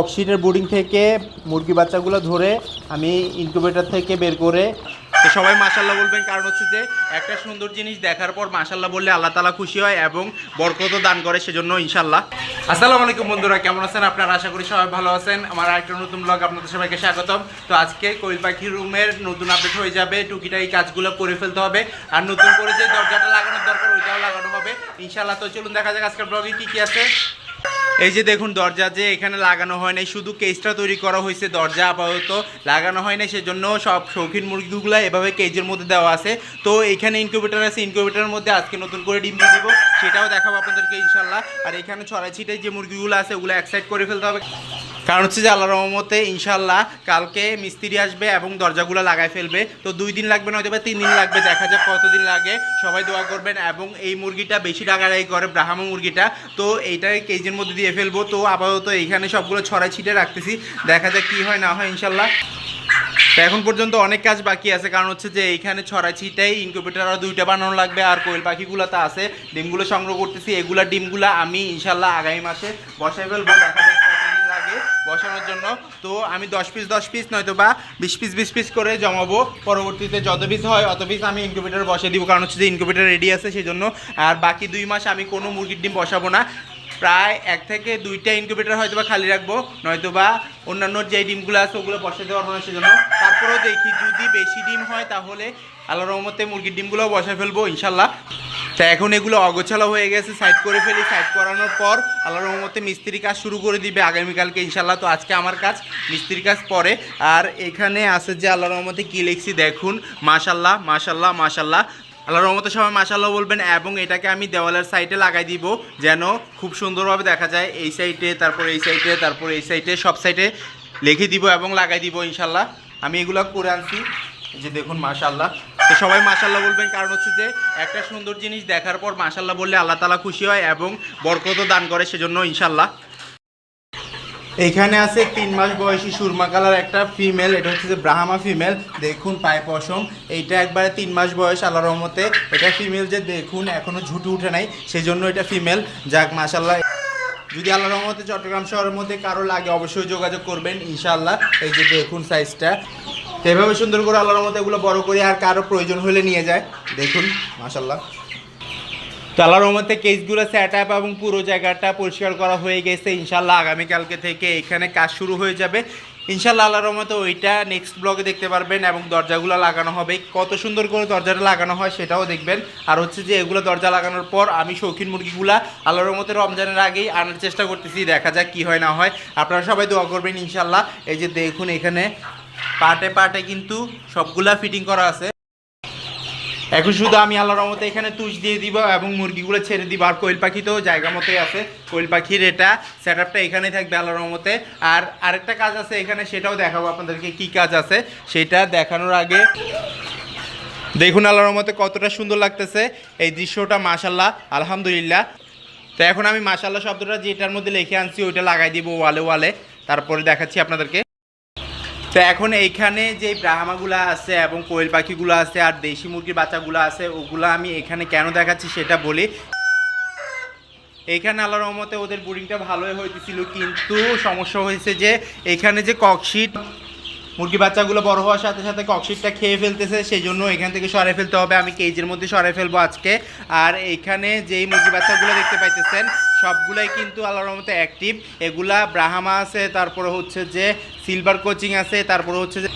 অক্সিজেনের বোর্ডিং থেকে মুরগি বাচ্চাগুলো ধরে আমি ইনকিউবেটর থেকে বের করে তো সবাই মাশাল্লাহ বলবেন, কারণ হচ্ছে যে একটা সুন্দর জিনিস দেখার পর মাশাল্লাহ বললে আল্লাহ তালা খুশি হয় এবং বরকত দান করে সেজন্য ইনশাল্লাহ আসসালামু আলাইকুম বন্ধুরা, কেমন আছেন? আপনারা আশা করি সবাই ভালো আছেন। আমার আরেকটা নতুন ব্লগ আপনাদের সবাইকে স্বাগতম। তো আজকে কোয়েল পাখি রুমের নতুন আপডেট হয়ে যাবে টুকিটাই কাজগুলো করে ফেলতে হবে। আর নতুন করে যে দরজাটা লাগানোর দরকার, ওইটাও লাগানো হবে। ইনশাল্লাহ তো চলুন দেখা যাক আজকের ব্লগে কি কি আছে। এই যে দেখুন দরজা যে এখানে লাগানো হয় নাই, শুধু কেজটা তৈরি করা হয়েছে দরজা আপাতত। লাগানো হয় না সেজন্য সব শৌখিন মুরগিগুলো এভাবে কেজের মধ্যে দেওয়া আছে। তো এখানে ইনকিউবেটার আছে ইনকিউবেটারের মধ্যে আজকে নতুন করে ডিম দিয়ে দিব। সেটাও দেখাবো আপনাদেরকে, ইনশাল্লাহ। আর এখানে ছড়াই ছিটাই যে মুরগিগুলো আছে, ওগুলো এক সাইড করে ফেলতে হবে। কারণ হচ্ছে যে আল্লাহ রহমতে, ইনশাল্লাহ, কালকে মিস্ত্রি আসবে এবং দরজাগুলো লাগাই ফেলবে। তো দুই দিন লাগবে না, হয়তো বা তিন দিন লাগবে, দেখা যাক কতদিন লাগে। সবাই দোয়া করবেন, এবং এই মুরগিটা বেশি টাকারাই করে ব্রাহ্মণ মুরগিটা। তো এইটা কেজির মধ্যে দিয়ে ফেলব। তো আপাতত এইখানে সবগুলো ছড়াই ছিটে রাখতেছি। দেখা যাক কী হয়, না হয়, ইনশাল্লাহ। তো এখন পর্যন্ত অনেক কাজ বাকি আছে। কারণ হচ্ছে যে এইখানে ছড়া ছিটাই ইনকিউবেটার আর দুইটা বানানো লাগবে। আর কোয়েল পাখিগুলো তো আছে। ডিমগুলো সংগ্রহ করতেছি। এগুলা ডিমগুলো আমি ইনশাল্লাহ আগামী মাসে বসাই ফেলব। লাগে বসানোর জন্য। তো আমি দশ পিস দশ পিস নয়তো বা বিশ পিস বিশ পিস করে জমাবো। পরবর্তীতে যত পিস হয়, অত পিস আমি ইনকিউবেটার বসে দিব। কারণ হচ্ছে যে ইনকিউবেটার রেডি আছে সেই জন্য আর বাকি দুই মাস আমি কোনো মুরগির ডিম বসাবো না। প্রায় এক থেকে দুইটা ইনকিউবেটার হয়তো খালি রাখব নয়তো বা অন্যান্য যে ডিমগুলো আছে ওগুলো বসাতে পারব না সেজন্য। তারপরেও দেখি যদি বেশি ডিম হয় তাহলে আল্লাহ রহমতে মুরগির ডিমগুলোও বসায় ফেলব, ইনশাল্লাহ। তা এখন এগুলো অগোছালো হয়ে গেছে সাইড করে ফেলি। সাইড করানোর পর আল্লাহ রহমতে মিস্ত্রি কাজ শুরু করে দিবে আগামীকালকে, ইনশাল্লাহ। তো আজকে আমার কাজ, মিস্ত্রির কাজ পরে। আর এখানে আছে যে আল্লাহ রহমতে কী লিখছি দেখুন। মাশাল্লাহ মাশাল্লাহ মাশাল্লাহ। আল্লাহ রহমতে সবাই মাশাল্লাহ বলবেন, এবং এটাকে আমি দেওয়ালের সাইডে লাগাই দিব, যেন খুব সুন্দরভাবে দেখা যায়, এই সাইডে তারপর এই সাইডে তারপর এই সাইডে সব সাইডে লিখে দিব এবং লাগাই দিব ইনশাল্লাহ আমি এগুলো করে আনছি যে দেখুন মাশাল্লাহ তো সবাই মাশাল্লাহ বলবেন, কারণ হচ্ছে যে একটা সুন্দর জিনিস দেখার পর মাশাল্লাহ বললে আল্লাহ তালা খুশি হয় এবং বরকত দান করে সেজন্য ইনশাল্লাহ এইখানে আছে তিন মাস বয়সী সুরমা কালার একটা ফিমেল এটা হচ্ছে যে ব্রাহ্মা ফিমেল দেখুন পায়ে পশম। এইটা একবারে তিন মাস বয়স আল্লাহ রহমতে। এটা ফিমেল যে দেখুন, এখনও ঝুটু উঠে নাই। সেই জন্য এটা ফিমেল যাক মাশাল্লাহ যদি আল্লাহ রহমতে চট্টগ্রাম শহরের মধ্যে কারও লাগে, অবশ্যই যোগাযোগ করবেন, ইনশাআল্লাহ। এই যে দেখুন সাইজটা এভাবে সুন্দর করে আল্লাহর মতো এগুলো বড় করে, আর কারও প্রয়োজন হলে নিয়ে যায়। দেখুন মাশাল্লাহ তো আল্লাহর রহমতে কেসগুলো সেট আপ এবং পুরো জায়গাটা পরিষ্কার করা হয়ে গেছে। ইনশাল্লাহ আগামীকালকে থেকে এখানে কাজ শুরু হয়ে যাবে। ইনশাল্লাহ আল্লাহর রহমতে ওইটা নেক্সট ব্লগে দেখতে পারবেন এবং দরজাগুলো লাগানো হবে। কত সুন্দর করে দরজাটা লাগানো হয় সেটাও দেখবেন। আর হচ্ছে যে এগুলো দরজা লাগানোর পর আমি শৌখিন মুরগিগুলা আল্লাহর রহমতে রমজানের আগেই আনার চেষ্টা করতেছি, দেখা যাক কি হয় না হয়। আপনারা সবাই দোয়া করবেন ইনশাল্লাহ এই যে দেখুন এখানে পার্টে পার্টে কিন্তু সবগুলা ফিটিং করা আছে। এখন শুধু আমি আল্লাহর রহমতে এখানে তুষ দিয়ে দিব এবং মুরগিগুলো ছেড়ে দিব। আর কোয়েল পাখি তো জায়গা মতোই আছে। কোয়েল পাখির এটা সেট আপটা এখানেই থাকবে আল্লাহর রহমতে। আর আরেকটা কাজ আছে এখানে, সেটাও দেখাবো আপনাদেরকে কি কাজ আছে। সেটা দেখানোর আগে দেখুন আল্লাহর রহমতে কতটা সুন্দর লাগতেছে এই দৃশ্যটা মাশাল্লাহ আলহামদুলিল্লাহ। তো এখন আমি মাশাল্লাহ শব্দটা যেটার মধ্যে লিখে আনছি, ওইটা লাগাই দিব ওয়ালে ওয়ালে। তারপরে দেখাচ্ছি আপনাদেরকে। তো এখন এইখানে যে ব্রাহ্মাগুলো আছে এবং কোয়েল পাখিগুলো আছে আর দেশি মুরগির বাচ্চাগুলো আছে, ওগুলো আমি এখানে কেন দেখাচ্ছি সেটা বলি। এইখানে আল্লাহ রহমতে ওদের বোরিংটা ভালোই হয়েছিল কিন্তু সমস্যা হয়েছে যে এখানে যে ককশিট মুরগি বাচ্চাগুলো বড় হওয়ার সাথে সাথে ককশিটটা খেয়ে ফেলতেছে সেই জন্য এখান থেকে সরে ফেলতে হবে। আমি কেজের মধ্যে সরে ফেলব আজকে। আর এখানে যেই মুরগি বাচ্চাগুলো দেখতে পাইতেছেন, সবগুলাই কিন্তু আল্লাহর মতো অ্যাক্টিভ এগুলা ব্রাহামা আছে, তারপরে হচ্ছে যে সিলভার কোচিং আছে, তারপরে হচ্ছে যে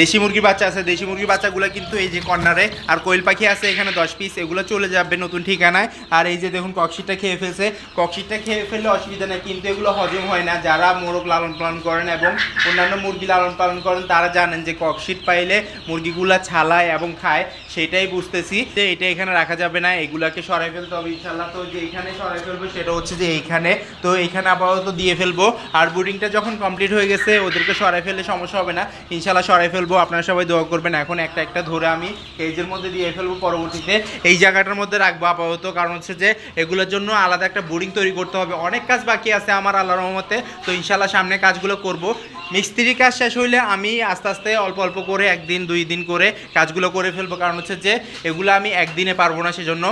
দেশি মুরগির বাচ্চা আছে, দেশি মুরগির বাচ্চাগুলো কিন্তু এই যে কর্নারে, আর কোয়েল পাখি আছে এখানে দশ পিস এগুলো চলে যাবে নতুন ঠিকানায়। আর এই যে দেখুন, ককশিটটা খেয়ে ফেলছে। ককশিটটা খেয়ে ফেললে অসুবিধা নেই, কিন্তু এগুলো হজম হয় না। যারা মোরগ লালন পালন করেন এবং অন্যান্য মুরগি লালন পালন করেন, তারা জানেন যে ককশিট পাইলে মুরগিগুলা ছালায় এবং খায়। সেটাই বুঝতেছি যে এটা এখানে রাখা যাবে না, এগুলাকে সরাই ফেলতে হবে। ইনশাল্লাহ তো যে এখানে সরাই ফেলব সেটা হচ্ছে যে এইখানে। তো এইখানে আপাতত দিয়ে ফেলব। আর বোর্ডিংটা যখন কমপ্লিট হয়ে গেছে, ওদেরকে সরাই ফেললে সমস্যা হবে না। ইনশাল্লাহ সরাই ফেলব। আপনারা সবাই দোয়া করবেন। এখন একটা একটা ধরে আমি কেজের মধ্যে দিয়ে ফেলব পরবর্তীতে। এই জায়গাটার মধ্যে রাখব আপাতত। কারণ হচ্ছে যে এগুলোর জন্য আলাদা একটা বোর্ডিং তৈরি করতে হবে। অনেক কাজ বাকি আছে আমার আল্লাহ রহমতে। তো ইনশাল্লাহ সামনে কাজগুলো করব। মিস্ত্রি কাজ শেষ হইলে আমি আস্তে আস্তে অল্প অল্প করে, একদিন, দুই দিন করে কাজগুলো করে ফেলব। কারণ হচ্ছে যে এগুলো আমি একদিনে পারব না সেজন্য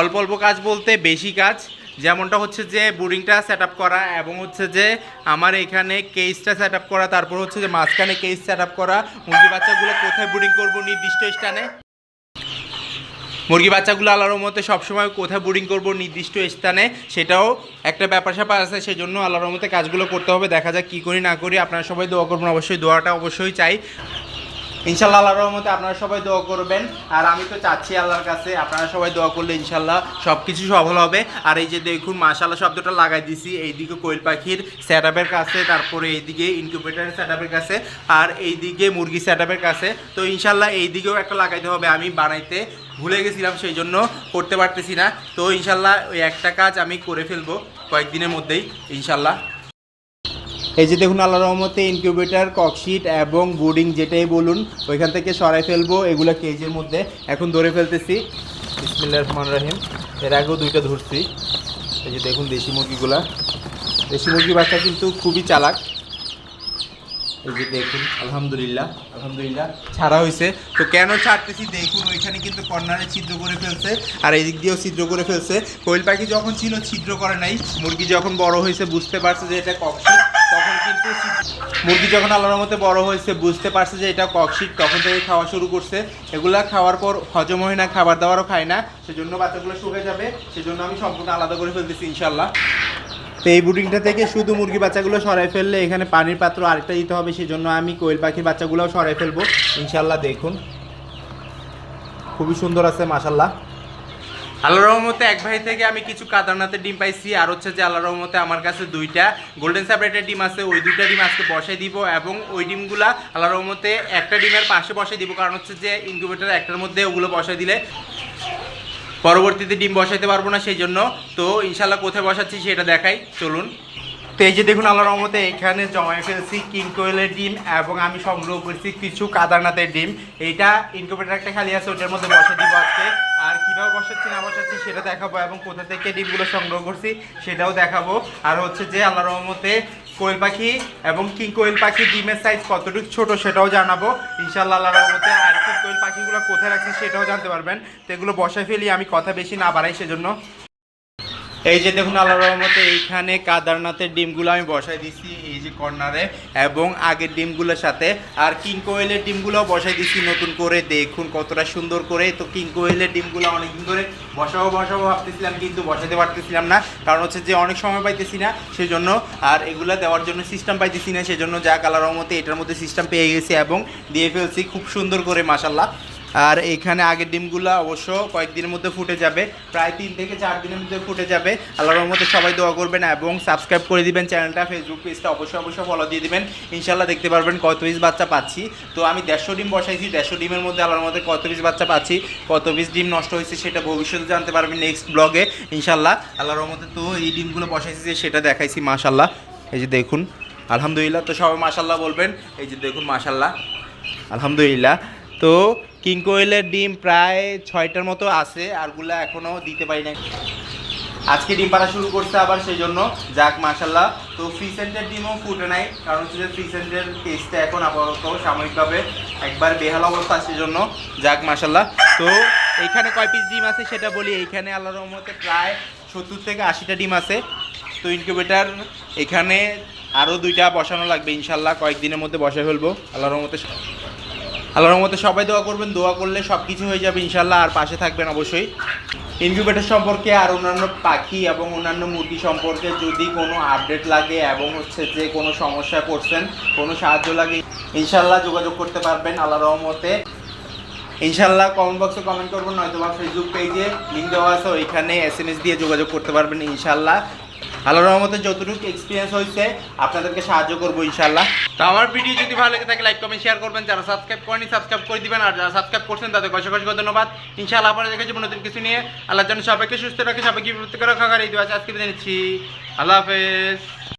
অল্প অল্প কাজ বলতে বেশি কাজ। যেমনটা হচ্ছে যে বোরিংটা সেট করা এবং হচ্ছে যে আমার এখানে কেসটা সেট করা, তারপর হচ্ছে যে মাঝখানে কেস সেট করা। মুরগি বাচ্চাগুলো কোথায় বোরিং করব নির্দিষ্ট স্থানে? মুরগি বাচ্চাগুলো আল্লাহর মতে সবসময় কোথায় বোরিং করব নির্দিষ্ট স্থানে, সেটাও একটা ব্যাপার স্যাপার আছে, সেজন্য আল্লাহর মতে কাজগুলো করতে হবে। দেখা যাক কী করি, না করি, আপনারা সবাই দোয়া করবেন, অবশ্যই দোয়াটা অবশ্যই চাই। ইনশাল্লাহ আল্লাহর রহমতে আপনারা সবাই দোয়া করবেন। আর আমি তো চাচ্ছি আল্লাহর কাছে, আপনারা সবাই দোয়া করলে ইনশাল্লাহ সব কিছু সফল হবে। আর এই যে দেখুন মাশাল্লাহ শব্দটা লাগাই দিছি, এইদিকে কোয়েল পাখির সেট কাছে, তারপরে এইদিকে ইনকিউবেটারের সেট কাছে, আর এইদিকে মুরগি সেট কাছে। তো ইনশাল্লাহ এইদিকেও একটা লাগাইতে হবে, আমি বানাইতে ভুলে গেছিলাম সেই জন্য করতে পারতেছি না। তো ইনশাল্লাহ ওই একটা কাজ আমি করে ফেলব কয়েকদিনের মধ্যেই, ইনশাল্লাহ। এই যে দেখুন আল্লাহ রহমতে ইনকিউবেটার ককশিট এবং বোর্ডিং যেটাই বলুন, ওইখান থেকে সরাই ফেলব এগুলো কেজের মধ্যে। এখন ধরে ফেলতেছি। বিসমিল্লাহ রহমান রহিম। এর আগেও দুইটা ধরছি। এই যে দেখুন, দেশি মুরগিগুলা। দেশি মুরগি বাচ্চা কিন্তু খুবই চালাক। এই যে দেখুন, আলহামদুলিল্লাহ আলহামদুলিল্লাহ, ছাড়া হয়েছে তো কেন ছাড়তেছি? দেখুন, ওইখানে কিন্তু কর্নারে ছিদ্র করে ফেলছে আর এই দিক দিয়েও ছিদ্র করে ফেলছে। কোয়েল পাখি যখন ছিল, ছিদ্র করে নাই। মুরগি যখন বড় হয়েছে, বুঝতে পারছে যে এটা ককশিট তখন কিন্তু মুরগি যখন আল্লাহর মতে বড় হয়েছে, বুঝতে পারছে যে এটা ককশিট তখন থেকে খাওয়া শুরু করছে। এগুলা খাওয়ার পর হজম হয় না, খাবার দাবারও খায় না, সেজন্য বাচ্চাগুলো শুকে যাবে, সেজন্য আমি সম্পূর্ণ আলাদা করে ফেলতেছি ইনশাল্লাহ তো এই বুডিংটা থেকে শুধু মুরগি বাচ্চাগুলো সরাই ফেললে এখানে পানির পাত্র আরেকটা দিতে হবে সেই জন্য আমি কোয়েল পাখির বাচ্চাগুলোও সরাই ফেলব ইনশাল্লাহ দেখুন। খুবই সুন্দর আছে মাসাল্লাহ আল্লাহ রহমতে এক ভাই থেকে আমি কিছু কাদারনাথের ডিম পাইছি। আর হচ্ছে যে আল্লাহ রহমতে আমার কাছে দুইটা। গোল্ডেন স্যাপারেটের ডিম আছে, ওই দুইটা ডিম আজকে বসাই দিব এবং ওই ডিমগুলা আল্লাহ রহমতে একটা ডিমের পাশে বসাই দিব। কারণ হচ্ছে যে ইনকিউবেটার একটার মধ্যে ওগুলো বসাই দিলে পরবর্তীতে ডিম বসাইতে পারব না সেই জন্য। তো ইনশাল্লাহ কোথায় বসাচ্ছি সেটা দেখাই। চলুন। তো এই যে দেখুন আল্লাহ রহমতে এখানে জমায় ফেলছি কিং কোয়েলের ডিম এবং আমি সংগ্রহ করছি কিছু কাদারনাথের ডিম। এইটা ইনকিউবেটার একটা খালি আছে, ওটার মধ্যে বসে দিব। আর কীভাবে বসাচ্ছি, না বসাচ্ছি, সেটা দেখাবো এবং কোথা থেকে ডিমগুলো সংগ্রহ করছি সেটাও দেখাবো। আর হচ্ছে যে আল্লাহ রহমতে কোয়েল পাখি এবং কি কোয়েল পাখি ডিমের সাইজ কতটুকু ছোট সেটাও জানাব। ইনশাল্লাহ আল্লাহ রহমতে আর কি কোয়েল পাখিগুলো কোথায় রাখছি সেটাও জানতে পারবেন। তো এগুলো বসায় ফেলি, আমি কথা বেশি না বাড়াই সেজন্য। এই যে দেখুন আল্লাহ রহমতে এইখানে কাদারনাথের ডিমগুলো আমি বসাই দিছি, এই যে কর্নারে, এবং আগের ডিমগুলোর সাথে আর কিং কোয়েলের ডিমগুলোও বসাই দিছি নতুন করে। দেখুন কতটা সুন্দর করে। তো কিং কোয়েলের ডিমগুলো অনেকদিন ধরে বসাবো বসাবো ভাবতেছিলাম, কিন্তু বসাতে পারতেছিলাম না। কারণ হচ্ছে যে অনেক সময় পাইতেছি না, সেজন্য আর এগুলো দেওয়ার জন্য সিস্টেম পাইতেছি না। সেজন্য যা আল্লাহ রহমতে এটার মধ্যে সিস্টেম পেয়ে গেছি এবং দিয়ে ফেলছি খুব সুন্দর করে মাসাল্লাহ আর এখানে আগের ডিমগুলো অবশ্য কয়েকদিনের মধ্যে ফুটে যাবে। প্রায় তিন থেকে চার দিনের মধ্যে ফুটে যাবে। আল্লাহর রহমতে সবাই দোয়া করবেন এবং সাবস্ক্রাইব করে দিবেন চ্যানেলটা ফেসবুক পেজটা অবশ্যই অবশ্যই ফলো দিয়ে দিবেন। ইনশাল্লাহ দেখতে পারবেন কত পিস বাচ্চা পাচ্ছি। তো আমি দেড়শো ডিম বসাইছি। দেড়শো ডিমের মধ্যে আল্লাহর মধ্যে কত পিস বাচ্চা পাচ্ছি, কত পিস ডিম নষ্ট হয়েছে সেটা ভবিষ্যতে জানতে পারবেন নেক্সট ব্লগে ইনশাল্লাহ আল্লাহর রহমতে তো এই ডিমগুলো বসাইছি যে সেটা দেখাইছি মাশাল্লাহ এই যে দেখুন, আলহামদুলিল্লাহ তো সবাই মাশাল্লাহ বলবেন। এই যে দেখুন মাশাল্লাহ আলহামদুলিল্লাহ। তো কিং কোয়েলের ডিম প্রায় ছয়টার মতো আছে, আরগুলা এখনও দিতে পারি নাই। আজকে ডিম পাড়া শুরু করছে আবার সেই জন্য। যাক মাশাল্লাহ তো ফ্রি সেন্টের ডিমও ফুটে নাই, কারণ হচ্ছে যে ফ্রি সেন্টের এখন আপাতত সাময়িকভাবে একবার বেহাল অবস্থা সেই জন্য। যাক মাশাল্লাহ তো এইখানে কয় পিস ডিম আছে সেটা বলি। এইখানে আল্লাহ রহমতে প্রায় সত্তর থেকে আশিটা ডিম আছে। তো ইনকিউবেটার এখানে আরও দুইটা বসানো লাগবে ইনশাল্লাহ কয়েকদিনের মধ্যে বসাই ফেলব। আল্লাহ রহমতে আল্লাহর রহমতে সবাই দোয়া করবেন, দোয়া করলে সব কিছু হয়ে যাবে ইনশাল্লাহ আর পাশে থাকবেন অবশ্যই। ইনকিউবেটর সম্পর্কে আর অন্যান্য পাখি এবং অন্যান্য মুরগি সম্পর্কে যদি কোনো আপডেট লাগে এবং হচ্ছে যে কোনো সমস্যায় পড়ছেন কোনো সাহায্য লাগে ইনশাল্লাহ যোগাযোগ করতে পারবেন আল্লাহ রহমতে। ইনশাল্লাহ কমেন্ট বক্সে কমেন্ট করবেন নয়তো বা ফেসবুক পেজে লিঙ্ক দেওয়া আছে, ওইখানে এস এম এস দিয়ে যোগাযোগ করতে পারবেন ইনশাল্লাহ আল্লাহ রহমতে যতটুকু এক্সপিরিয়েন্স হয়েছে, আপনাদেরকে সাহায্য করব ইনশাল্লাহ তো আমার ভিডিও যদি ভালো লাগে থাকে লাইক কমেন্ট শেয়ার করবেন। যারা সাবস্ক্রাইব করেনি সাবস্ক্রাইব করে দিবেন। আর যারা সাবস্ক্রাইব করছেন, তাদের কষে কষে ধন্যবাদ। ইনশাল্লাহ আপনারা দেখেছি নতুন কিছু নিয়ে। আল্লাহ যেন সবাইকে সুস্থ রাখে সবাইকে বিপত্তি করে রাখার এই দু আজকে বিদায় আল্লাহ হাফেজ।